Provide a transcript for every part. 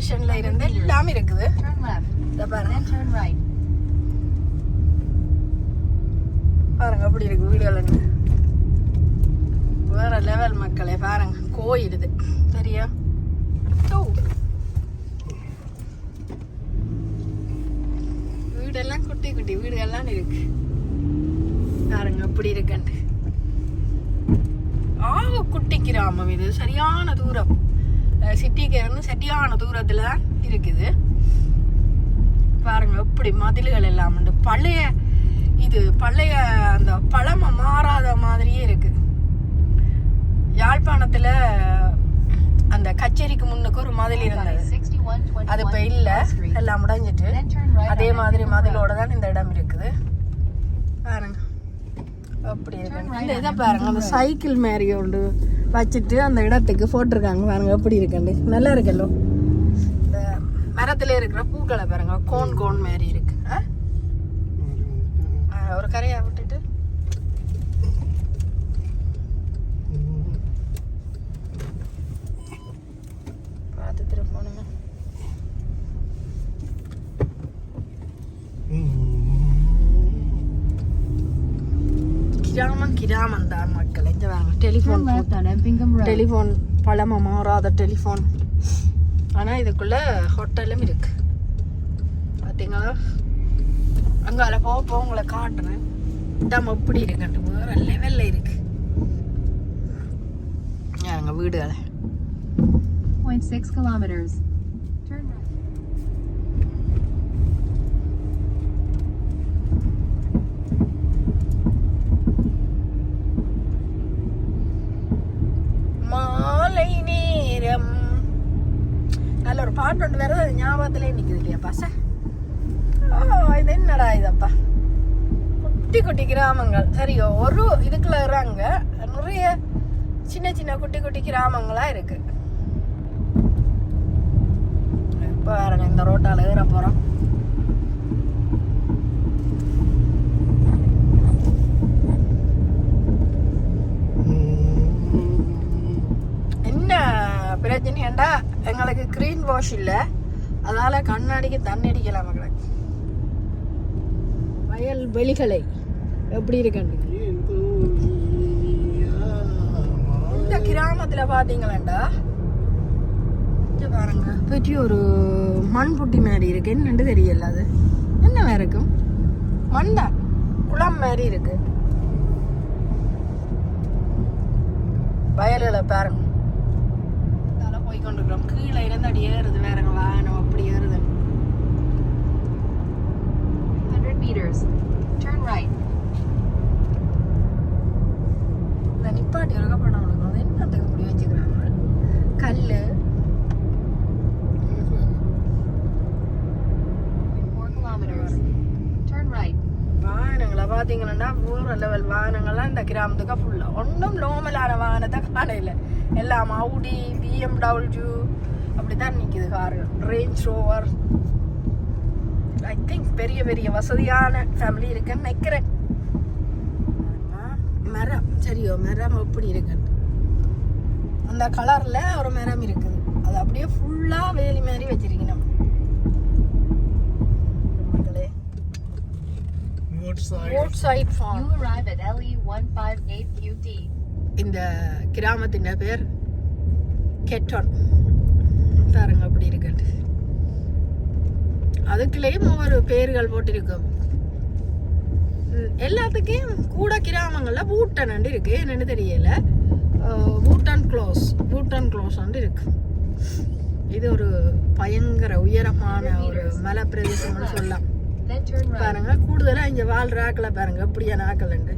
இன்ஃபர்மேஷன்ல இருந்து எல்லாமே இருக்குது. பாருங்க. பாருங்க அப்படி இருக்கு வீடியோல வேற லெவல் மக்களே பாருங்க கோயில் இது சரியா வீடெல்லாம் குட்டி குட்டி வீடுகள்லாம் இருக்கு. பாருங்க அப்படி இருக்கண்டு ஆக குட்டி கிராமம் இது சரியான தூரம். சிட்டிக்கு இருந்து சரியான தூரத்துல இருக்குது. பாருங்க எப்படி மதில்கள் எல்லாம் உண்டு. பழைய இது பழைய அந்த பழமை மாறாத மாதிரியே இருக்கு. யாழ்ப்பாணத்துல அந்த கச்சேரிக்கு முன்னுக்கு ஒரு மதில் இருந்தது. அது இப்போ இல்லை. எல்லாம் முடிஞ்சிட்டு அதே மாதிரி மதிலோட தான் இந்த இடம் இருக்குது. பாருங்க. அப்படி இருக்கு. இந்த இதை பாருங்க அந்த சைக்கிள் மாதிரி உண்டு. வச்சுட்டு அந்த இடத்துக்கு போட்டிருக்காங்க பாருங்க எப்படி இருக்குண்டு நல்லா இருக்குல்லோ? இந்த மரத்துல இருக்கிற பூக்களை பாருங்க கோன் கோன் மாதிரி இருக்கு ஆ? ஆ, ஒரு கரையா விட்டுட்டு பார்த்து திரும்ப போகணுமே கிராமம் கிராமம் தான் மக்கள் இங்க வாங்க Turn telephone left on Empingham Road. Telephone பழமை மாறாத டெலிஃபோன். ஆனால் இதுக்குள்ளே ஹோட்டலும் இருக்கு. அங்கே அதில் போக போக உங்களை காட்டுறேன். இடம் எப்படி இருக்குன்ட்டு வேறு லெவலில் இருக்கு. அங்க வீடுகளை? 0.6 kilometers. Turn right. மாலை நேரம் நல்ல ஒரு பாட்டு ஒன்று வேறு அது ஞாபகத்திலே நிற்குது இல்லையாப்பா பாச ஓ இது என்னடா இதப்பா குட்டி குட்டி கிராமங்கள். சரியோ ஒரு இதுக்குள்ள இருக்கிறாங்க நிறைய சின்ன சின்ன குட்டி குட்டி கிராமங்களா இருக்கு. இப்போ பாருங்க இந்த ரோட்டால ஏற போகிறோம் என்ன பிரச்சனைண்டா எங்களுக்கு வாஷ் இல்லை. அதால கண்ணாடிக்கு தண்ணி அடிக்கலாம் மக்களை. வயல் வெளிகளை எப்படி இருக்கண்டு இந்த கிராமத்தில் பாத்தீங்களாண்டா? பாருங்க. பெரிய ஒரு மண் புட்டி மாதிரி இருக்கு. என்னன்னு தெரியல அது. என்ன வேற இருக்கும்? மண் தான். குளம் மாதிரி இருக்கு. வயல்களை பாருங்க. போய் கொண்டிருக்கிறோம் கீழே இருந்து அடி ஏறுது வேறங்க வாகனம் அப்படி ஏறுது 100 meters. Turn right. இந்த நிப்பாட்டி இருக்க படம் கொடுக்கும் அது என்னத்துக்கு இப்படி வச்சுக்கிறாங்க கல்லு 4 kilometers. Turn right. வாகனங்களை பார்த்தீங்கன்னா ஊர் லெவல் வாகனங்கள்லாம் இந்த கிராமத்துக்கு ஃபுல்லாக ஒன்றும் நோமலான வாகனத்தை காணையில் எல்லாம் அவுடி பிஎம்டபிள்யூ அப்படி தான் நிற்கிது கார்கள் ரேஞ்ச் ரோவர் ஐ திங்க் பெரிய பெரிய வசதியான ஃபேமிலி இருக்குன்னு நினைக்கிறேன். ஆ, மரம். சரியோ மரம் எப்படி இருக்கு அந்த கலரில் ஒரு மரம் இருக்குது. அது அப்படியே ஃபுல்லாக வேலி மாதிரி வச்சிருக்கணும். மக்களே. Road side farm You arrive at E LE 158 QT. இந்த கிராமத்தின் பேர் கெட்டான். பாருங்க அப்படி இருக்கு அதுக்குள்ளேயும் ஒவ்வொரு பேர்கள் போட்டிருக்கும். எல்லாத்துக்கும் கூட கிராமங்கள்ல பூட்டன் இருக்கு. என்னன்னு தெரியல. பூட்டான் க்ளோஸ் பூட்டான் க்ளோஸ் இருக்கு. இது ஒரு பயங்கர உயரமான ஒரு மலை பிரதேசம்னு சொல்லலாம். பாருங்க கூடுதலா இங்க வாழ்ற ஆக்களை பாருங்க இப்படியான ஆக்கள் உண்டு.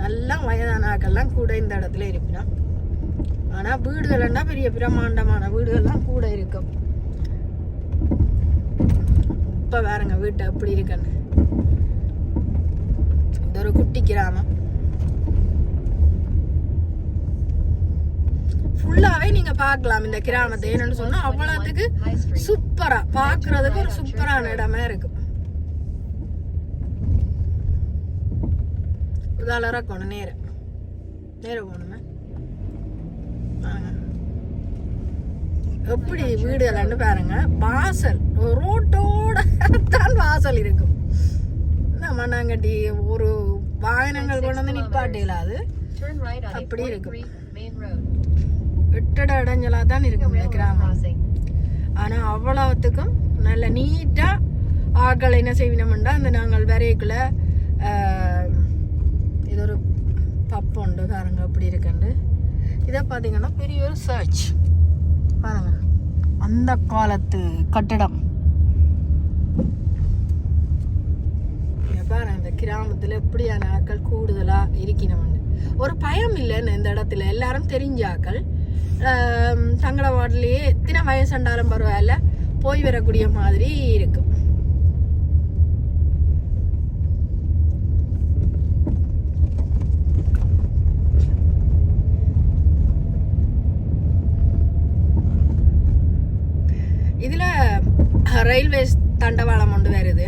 நல்லா வயதானாக்கள்லாம் கூட இந்த இடத்துல இருப்பினா ஆனால் வீடுகள்னா பெரிய பிரம்மாண்டமான வீடுகள்லாம் கூட இருக்கும். இப்போ வேறங்க வீட்டை அப்படி இருக்குன்னு. இந்த ஒரு குட்டி கிராமம். ஃபுல்லாகவே நீங்க பார்க்கலாம் இந்த கிராமத்தை. என்னென்னு சொன்னால் அவ்வளோத்துக்கு சூப்பராக பார்க்குறதுக்கு சூப்பரா ஒரு சூப்பரான இடமா இருக்கும் இதால கொண்டு நேரம் நேர போகணுமே. எப்படி வீடு வீடுகள்னு பாருங்க. வாசல். ரோட்டோட தான் வாசல் இருக்கும். இந்த மண்ணாங்கட்டி ஒரு வாகனங்கள் கொண்டு வந்து நிப்பாட்டு இல்லாது அப்படி இருக்கும். Main இடைஞ்சலாக வெட்டட தான் இருக்கும் இந்த கிராமம். ஆனால் அவ்வளோத்துக்கும் நல்ல நீட்டாக ஆக்கள் என்ன செய்வினோம்னா அந்த நாங்கள் வரைக்குள்ள இது ஒரு பப்பு உண்டு பாருங்க அப்படி இருக்குண்டு இதை பார்த்தீங்கன்னா பெரிய ஒரு சர்ச் பாருங்க அந்த காலத்து கட்டிடம் பாருங்க இந்த கிராமத்தில் எப்படியான ஆட்கள் கூடுதலாக இருக்கணும்னு ஒரு பயம் இல்லைன்னு இந்த இடத்துல எல்லாரும் தெரிஞ்ச ஆட்கள் தங்கள வார்டிலேயே எத்தனை வயசுண்டாலும் பரவாயில்ல போய் வரக்கூடிய மாதிரி இருக்கும் இதுல ரயில்வே தண்டவாளம் ஒன்று வருது.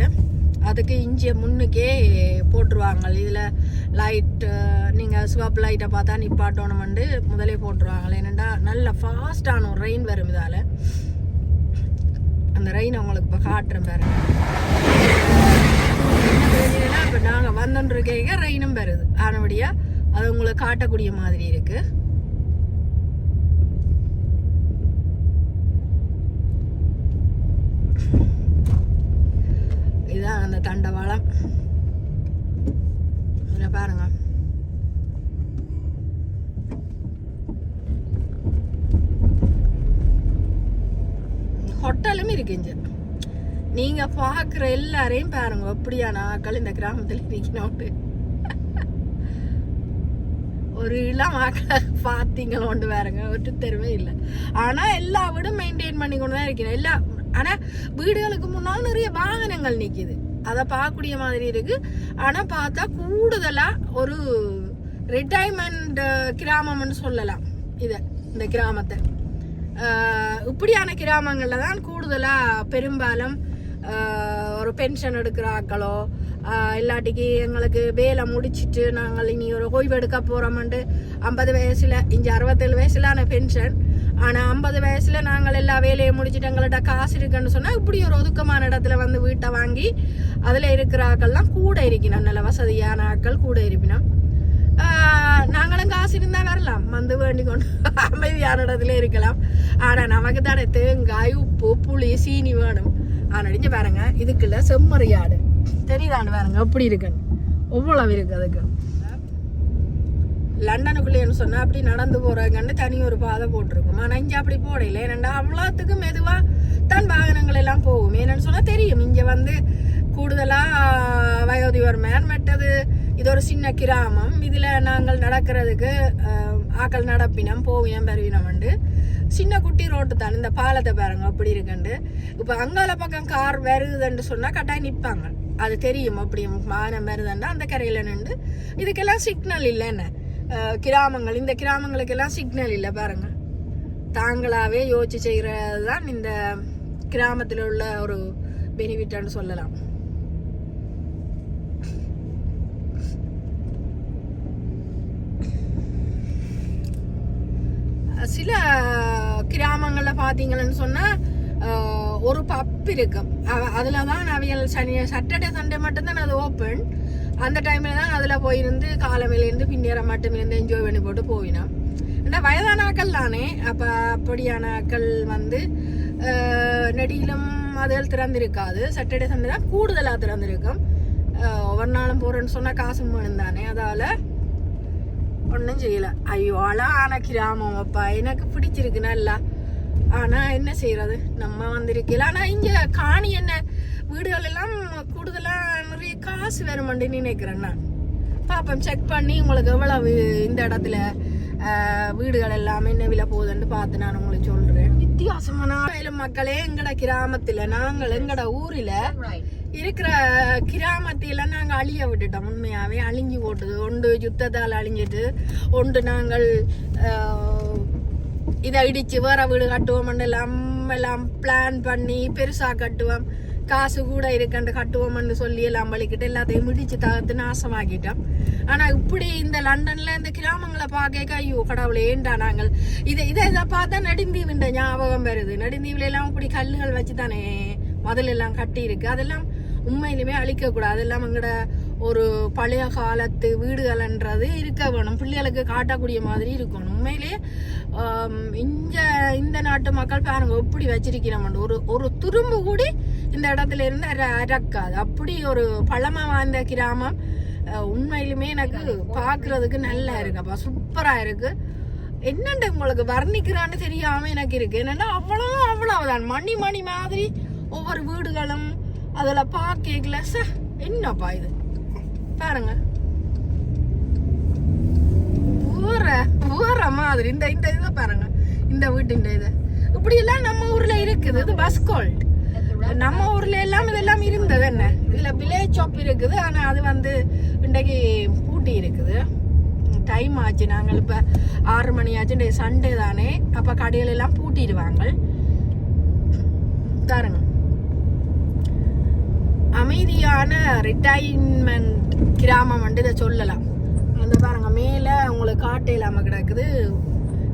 அதுக்கு இஞ்சியை முன்னுக்கே போட்டுருவாங்க. இதில் லைட் நீங்கள் சிவப்பு லைட்டை பார்த்தா நிப்பாட்டணும்னு முதலே போட்டுருவாங்க என்னென்னா நல்ல ஃபாஸ்டான ஒரு ரெயின் வரும் இதால. அந்த ரெயின் அவங்களுக்கு இப்போ காட்டுறேன் பாருங்க. என்ன பிரச்சனைனா இப்போ நாங்கள் வந்துருக்கேங்க ரெயினும் வருது. ஆனபடியாக அது உங்களுக்கு காட்டக்கூடிய மாதிரி இருக்குது இதுதான் அந்த தண்டவாளம். இதில் பாருங்க. ஹோட்டலும் இருக்கு இங்க. நீங்க பாக்குற எல்லாரையும் பாருங்க. அப்படியான ஆக்கள் இந்த கிராமத்துல இருக்கணும்ட்டு ஒரு இளம் ஆக்களை பார்த்தீங்களோண்டு வேறங்க ஒட்டு தெருவே இல்லை. ஆனா எல்லா வீடும் மெயின்டைன் பண்ணி கொண்டு தான் இருக்கிறேன். எல்லா ஆனால் வீடுகளுக்கு முன்னால் நிறைய வாகனங்கள் நிற்கிது அதை பார்க்கக்கூடிய மாதிரி இருக்கு. ஆனால் பார்த்தா கூடுதலாக ஒரு ரிட்டைர்மெண்ட் கிராமம்னு சொல்லலாம். இதை இந்த கிராமத்தை. இப்படியான கிராமங்களில் தான் கூடுதலாக பெரும்பாலும் ஒரு பென்ஷன் எடுக்கிற ஆக்களோ இல்லாட்டிக்கு எங்களுக்கு வேலை முடிச்சிட்டு நாங்கள் இனி ஒரு ஓய்வு எடுக்க போறோம்ட்டு ஐம்பது வயசில் இஞ்சி அறுபத்தேழு வயசுலான பென்ஷன் ஆனால் ஐம்பது வயசுல நாங்கள் எல்லா வேலையை முடிச்சுட்டு எங்கள்கிட்ட காசு இருக்குன்னு சொன்னால் இப்படி ஒரு ஒதுக்கமான இடத்துல வந்து வீட்டை வாங்கி அதில் இருக்கிற ஆக்கள்லாம் கூட இருக்கணும் நல்ல வசதியான ஆட்கள் கூட இருப்பினோம். நாங்களும் காசு இருந்தால் வரலாம். வந்து வேண்டி கொண்டு அமைதியான இடத்துல இருக்கலாம். ஆனால் நமக்கு தானே தேங்காய் உப்பு புளி சீனி வேணும். ஆனா இங்க பாருங்க இதுக்குள்ள செம்மறியாடு. தெரியுதாண்டு பாருங்க எப்படி இருக்குன்னு. எவ்வளவு இருக்கு அதுக்கு? லண்டனுக்குள்ளேன்னு சொன்னால் அப்படி நடந்து போகிறாங்கன்னு தனி ஒரு பாதை போட்டிருக்கும். ஆனால் இங்கே அப்படி போடையில. ஏன்னா அவ்வளோத்துக்கும் மெதுவாக தான் வாகனங்கள் எல்லாம் போகும். என்னன்னு சொன்னால் தெரியும். இங்கே வந்து கூடுதலாக வயோதிபர் மேன் மற்றது இது ஒரு சின்ன கிராமம். இதில் நாங்கள் நடக்கிறதுக்கு ஆக்கள் நடப்பினம் போவியம் பெருவினம் உண்டு. சின்ன குட்டி ரோட்டு தான். இந்த பாலத்தை பாருங்க அப்படி இருக்குண்டு. இப்போ அங்கால பக்கம் கார் வருதுன்னு சொன்னால் கட்டாயம் நிற்பாங்க அது தெரியும் அப்படி வாகனம் வருதுன்னா அந்த கரையில் நின்று. இதுக்கெல்லாம் சிக்னல் இல்லைன்னு கிராமங்கள். இந்த கிராமங்களுக்கெல்லாம் சிக்னல் இல்லை பாருங்க. தாங்களாகவே யோசிச்சு செய்கிறது தான் இந்த கிராமத்தில் உள்ள ஒரு பெனிஃபிட்டான்னு சொல்லலாம். சில கிராமங்களில் பார்த்தீங்கன்னு சொன்னால் ஒரு பப் இருக்கும் அதில் தான் அவியல் சனி சாட்டர்டே சண்டே மட்டும்தான் அது ஓப்பன் அந்த டைம்ல தான் அதுல போயிருந்து காலமையிலேருந்து பின்னேற மட்டும் இருந்து என்ஜாய் பண்ணி போட்டு போயினோம். இந்த வயதான ஆக்கள் தானே. அப்ப அப்படியான ஆக்கள் வந்து நெடியிலும் அதில் திறந்திருக்காது. சாட்டர்டே சண்டே தான் கூடுதலாக திறந்திருக்கும். ஒவ்வொரு நாளும் போறேன்னு சொன்னா காசும் வேணும் தானே. அதால ஒன்றும் செய்யல. ஐயோ அழகான கிராமம். அப்பா எனக்கு பிடிச்சிருக்கு நல்லா ஆனா என்ன செய்யறது நம்ம வந்திருக்கல ஆனா இங்க காணி என்ன? வீடுகள் எல்லாம் கூடுதலா நிறைய காசு வருமாண்டு நினைக்கிறேன் நான் பாப்போம் செக் பண்ணி உங்களுக்கு எவ்வளவு இந்த இடத்துல வீடுகள் எல்லாம் என்ன விலை போகுதுன்னு பார்த்து நான் உங்களுக்கு சொல்றேன். வித்தியாசமான மக்களே எங்கட கிராமத்துல நாங்கள் எங்கட ஊரில. இருக்கிற கிராமத்தையில நாங்க அழிய விட்டுட்டோம். உண்மையாவே அழிஞ்சு போட்டுது. ஒன்று யுத்தத்தால் அழிஞ்சிட்டு ஒன்று நாங்கள் இதை இடிச்சு வேற வீடு கட்டுவோம். எல்லாம் எல்லாம் பிளான் பண்ணி பெருசா கட்டுவோம். காசு கூட இருக்கண்டு கட்டுவோம்னு சொல்லி எல்லாம் வலிக்கிட்டு எல்லாத்தையும் முடிச்சு தகர்த்து நாசமாக்கிட்டோம். ஆனா இப்படி இந்த லண்டன்ல இந்த கிராமங்களை பார்க்க ஐயோ கடவுளே ஏண்டா நாங்கள்? இதை இதை இதை பார்த்தா நெடுந்தீவுன்ற ஞாபகம் வருது. நெடுந்தீவுல எல்லாம் இப்படி கல்லுகள் வச்சு தானே முதல்ல எல்லாம் கட்டி இருக்கு அதெல்லாம் உண்மையிலுமே அழிக்க கூடாது அதெல்லாம் எங்கட ஒரு பழைய காலத்து வீடுகள்ன்றது இருக்க வேணும். பிள்ளைகளுக்கு காட்டக்கூடிய மாதிரி இருக்கணும். உண்மையிலேயே இந்த இந்த நாட்டு மக்கள் பாருங்க எப்படி வச்சிருக்கிறோம் ஒரு ஒரு துரும்பு கூடி இந்த இடத்துல இருந்து அர அரக்காது அப்படி ஒரு பழமை வாழ்ந்த கிராமம் உண்மையிலுமே எனக்கு பார்க்குறதுக்கு நல்லா இருக்குப்பா சூப்பரா இருக்கு. என்னண்டு உங்களுக்கு வர்ணிக்கிறான்னு தெரியாம எனக்கு இருக்கு. என்னன்னா அவ்வளவு அவ்வளவுதான். மணி மணி மாதிரி ஒவ்வொரு வீடுகளும் அதுல பார்க்கல ச என்னப்பா இது? பாருங்க. ஊற ஊற மாதிரி. இந்த இந்த இதை பாருங்க. இந்த வீட்டு இந்த இது. இப்படி எல்லாம் நம்ம ஊர்ல இருக்குது. இது பஸ் கோல்ட் நம்ம ஊர்ல எல்லாம் இதெல்லாம் இருந்தது என்ன? இதுல வில்லேஜ் ஷாப் இருக்குது ஆனா அது வந்து இன்றைக்கு பூட்டி இருக்குது. டைம் ஆச்சு. நாங்கள் இப்ப ஆறு மணி ஆச்சு. சண்டே தானே. அப்ப கடைகள் எல்லாம் பூட்டிடுவாங்க. தாருங்க. அமைதியான ரிட்டைன்மெண்ட் கிராமம் வந்து இதை சொல்லலாம். அந்த பாருங்க மேலே அவங்களுக்கு காட்டு இல்லாமல் கிடக்குது.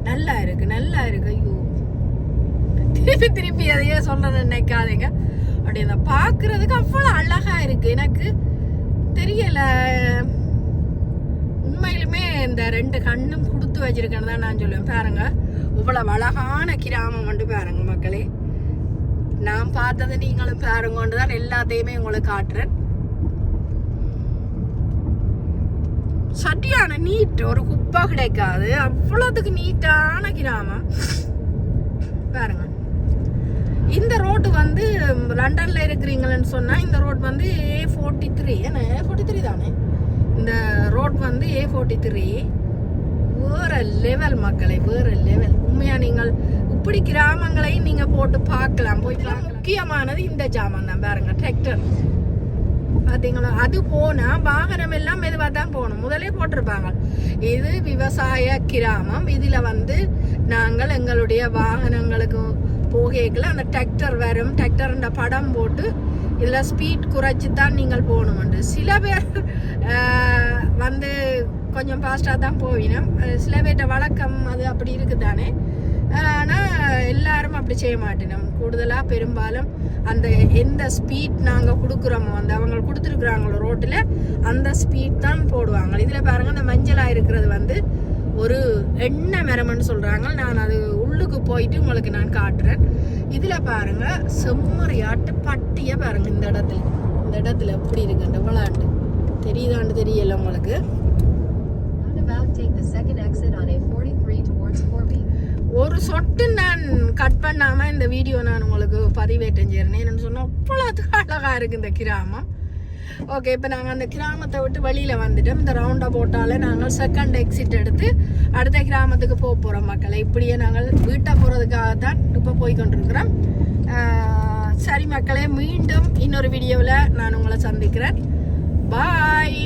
நல்லா இருக்கு நல்லா இருக்கு. ஐயோ. திருப்பி திருப்பி அதையே சொல்றேன்னு நினைக்காதீங்க. அப்படி அதை பார்க்கறதுக்கு அவ்வளோ அழகா இருக்கு. எனக்கு தெரியல. உண்மையிலுமே இந்த ரெண்டு கண்ணும் கொடுத்து வச்சிருக்கேன்னு தான் நான் சொல்லுவேன். பாருங்க. இவ்வளவு அழகான கிராமம் வந்து பாருங்க மக்களே. நான் பார்த்ததை நீங்களும் பாருங்கன்னு தான் எல்லாத்தையுமே உங்களுக்கு காட்டுறேன். சட்டியான நீட். ஒரு குப்பை கிடைக்காது. அவ்வளோத்துக்கு நீட்டான கிராமம். பாருங்க. இந்த ரோடு வந்து லண்டன்ல இருக்கிறீங்கன்னு சொன்னா இந்த ரோட் வந்து ஏ ஃபோர்ட்டி த்ரீ என்ன ஏ ஃபோர்ட்டி த்ரீ தானே? இந்த ரோட் வந்து ஏ ஃபோர்ட்டி த்ரீ வேற லெவல் மக்களை வேற லெவல் உண்மையா நீங்கள் இப்படி கிராமங்களையும் நீங்க போட்டு பார்க்கலாம். போய் முக்கியமானது இந்த ஜாமான் தான். பாருங்க டிராக்டர் பார்த்தீங்களா அது போனா வாகனம் எல்லாம் மெதுவாக தான் போகணும். முதலே போட்டிருப்பாங்க. இது விவசாய கிராமம். இதில் வந்து நாங்கள் எங்களுடைய வாகனங்களுக்கு போகைக்குள்ள அந்த டிராக்டர் வரும். டிராக்டர்ன்ற படம் போட்டு இதில் ஸ்பீட் குறைச்சி தான் நீங்கள் போகணுமெண்டு சில பேர் வந்து கொஞ்சம் ஃபாஸ்ட்டாக தான் போவினோம் சில பேர்கிட்ட வழக்கம் அது அப்படி இருக்குதானே? ஆனால் எல்லாரும் அப்படி செய்ய மாட்டேனோம். கூடுதலாக பெரும்பாலும் அந்த எந்த ஸ்பீட் நாங்கள் கொடுக்குறோமோ அந்த அவங்க கொடுத்துருக்குறாங்களோ ரோட்டில் அந்த ஸ்பீட் தான் போடுவாங்க. இதில் பாருங்கள் இந்த மஞ்சளாக இருக்கிறது வந்து ஒரு எண்ணெய் மரம்னு சொல்கிறாங்க நான் அது உள்ளுக்கு போயிட்டு உங்களுக்கு நான் காட்டுறேன். இதில் பாருங்கள் செம்மறியாட்டு பட்டியை பாருங்கள் இந்த இடத்துல. இந்த இடத்துல எப்படி இருக்கு? இந்த விளாண்டு தெரியுதான்னு தெரியல உங்களுக்கு. ஒரு சொட்டு நான் கட் பண்ணாமல் இந்த வீடியோ நான் உங்களுக்கு பதிவேற்றம் செய்கிறேன் என்னன்னு சொன்னால் அவ்வளோத்துக்கு அழகாக இருக்குது இந்த கிராமம். ஓகே இப்போ நாங்கள் அந்த கிராமத்தை விட்டு வெளியில் வந்துட்டோம். இந்த ரவுண்டாக போட்டால நாங்கள் செகண்ட் எக்ஸிட் எடுத்து அடுத்த கிராமத்துக்கு போக போகிறோம் மக்களை. இப்படியே நாங்கள் வீட்டை போகிறதுக்காக தான் இப்போ போய் கொண்டிருக்கிறோம். சரி மக்களே மீண்டும் இன்னொரு வீடியோவில் நான் உங்களை சந்திக்கிறேன். பாய்